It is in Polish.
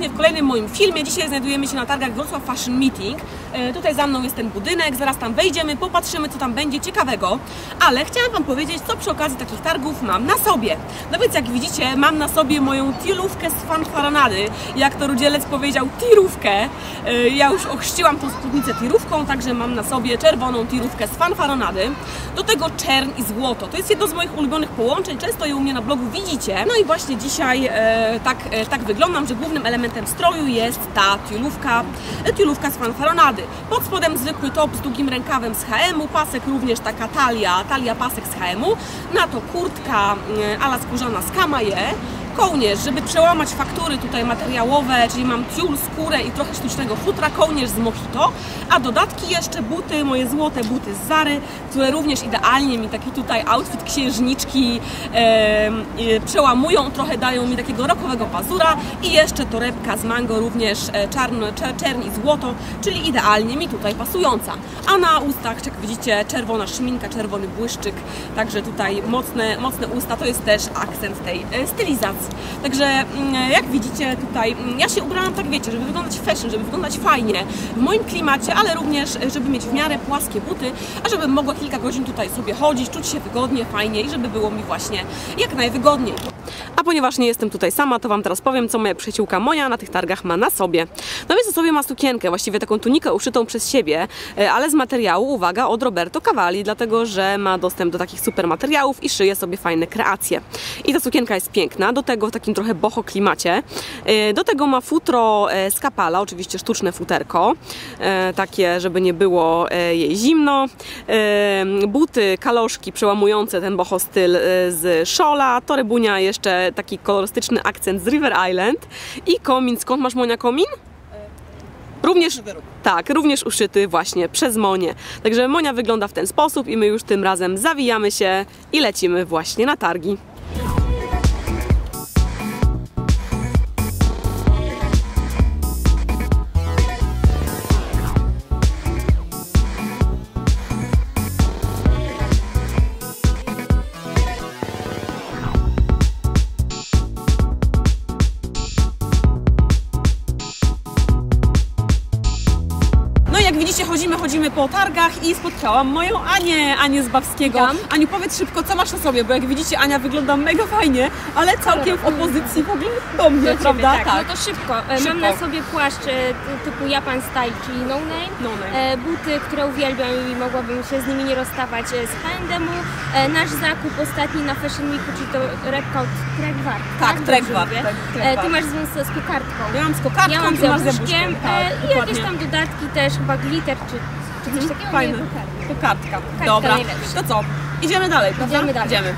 serdecznie w kolejnym moim filmie. Dzisiaj znajdujemy się na targach Wrocław Fashion Meeting. E, tutaj za mną jest ten budynek, zaraz tam wejdziemy, popatrzymy co tam będzie ciekawego. Ale chciałam Wam powiedzieć, co przy okazji takich targów mam na sobie. No więc jak widzicie, mam na sobie moją tirówkę z fanfaronady. Jak to Rudzielec powiedział, tirówkę. E, ja już ochrzciłam tą spódnicę tirówką, także mam na sobie czerwoną tirówkę z fanfaronady. Do tego czern i złoto. To jest jedno z moich ulubionych połączeń, często je u mnie na blogu widzicie. No i właśnie dzisiaj e, tak, e, tak wyglądam, że głównym elementem stroju jest ta tiulówka, e, tiulówka z fanfaronady. Pod spodem zwykły top z długim rękawem z HM-u, pasek również taka talia, talia pasek z HM-u, na to kurtka e, ala skórzana z Kamaje, kołnierz, żeby przełamać faktury tutaj materiałowe, czyli mam tiul, skórę i trochę sztucznego futra, kołnierz z Mojito, a dodatki jeszcze buty, moje złote buty z Zary, które również idealnie mi taki tutaj outfit księżniczki e, przełamują, trochę dają mi takiego rokowego pazura i jeszcze torebka z mango również e, czarno, czer, czerń i złoto, czyli idealnie mi tutaj pasująca. A na ustach, jak widzicie, czerwona szminka, czerwony błyszczyk, także tutaj mocne, mocne usta, to jest też akcent tej e, stylizacji. Także mm, jak widzicie tutaj, mm, ja się ubrałam tak wiecie, żeby wyglądać fashion, żeby wyglądać fajnie, w moim klimacie, ale również e, żeby mieć w miarę płaskie buty, a żebym mogła kilka godzin tutaj sobie chodzić, czuć się wygodnie, fajnie i żeby było mi właśnie jak najwygodniej. A ponieważ nie jestem tutaj sama, to Wam teraz powiem, co moja przyjaciółka moja na tych targach ma na sobie. No więc na sobie ma sukienkę, właściwie taką tunikę uszytą przez siebie, e, ale z materiału, uwaga, od Roberto Cavalli, dlatego że ma dostęp do takich super materiałów i szyje sobie fajne kreacje. I ta sukienka jest piękna, do tego w takim trochę boho klimacie. E, Do tego ma futro e, z kapala, oczywiście sztuczne futerko, takie, żeby nie było jej zimno. Buty, kaloszki przełamujące ten boho styl z szola, torebunia jeszcze taki kolorystyczny akcent z River Island i komin. Skąd masz Monia komin? Również, tak, również uszyty właśnie przez Monię. Także Monia wygląda w ten sposób i my już tym razem zawijamy się i lecimy właśnie na targi. No chodzimy, chodzimy po targach i spotkałam moją Anię, Anię z Babskiego. Witam. Aniu, powiedz szybko, co masz na sobie, bo jak widzicie, Ania wygląda mega fajnie, ale całkiem w opozycji w ogóle do mnie, Do ciebie, prawda? tak. No to szybko. E, Szybko. Mam na sobie płaszcz e, ty- typu Japan Style, czyli no name. No name. E, buty, które uwielbiam i mogłabym się z nimi nie rozstawać z H&M-u. Nasz zakup ostatni na Fashion Weeku, czyli to repka od Trekvart. Tak, tak, E, Trekvart. Ty masz z, z. Ja mam z kokardką, Ja mam z buszkiem. Tak, i jakieś tam dodatki też, chyba glitter czy, czy coś takiego. Fajne. Nie, kokardka. Kokardka. Dobra, najlepsza. to co? Idziemy dalej, prawda? Idziemy dalej. Idziemy.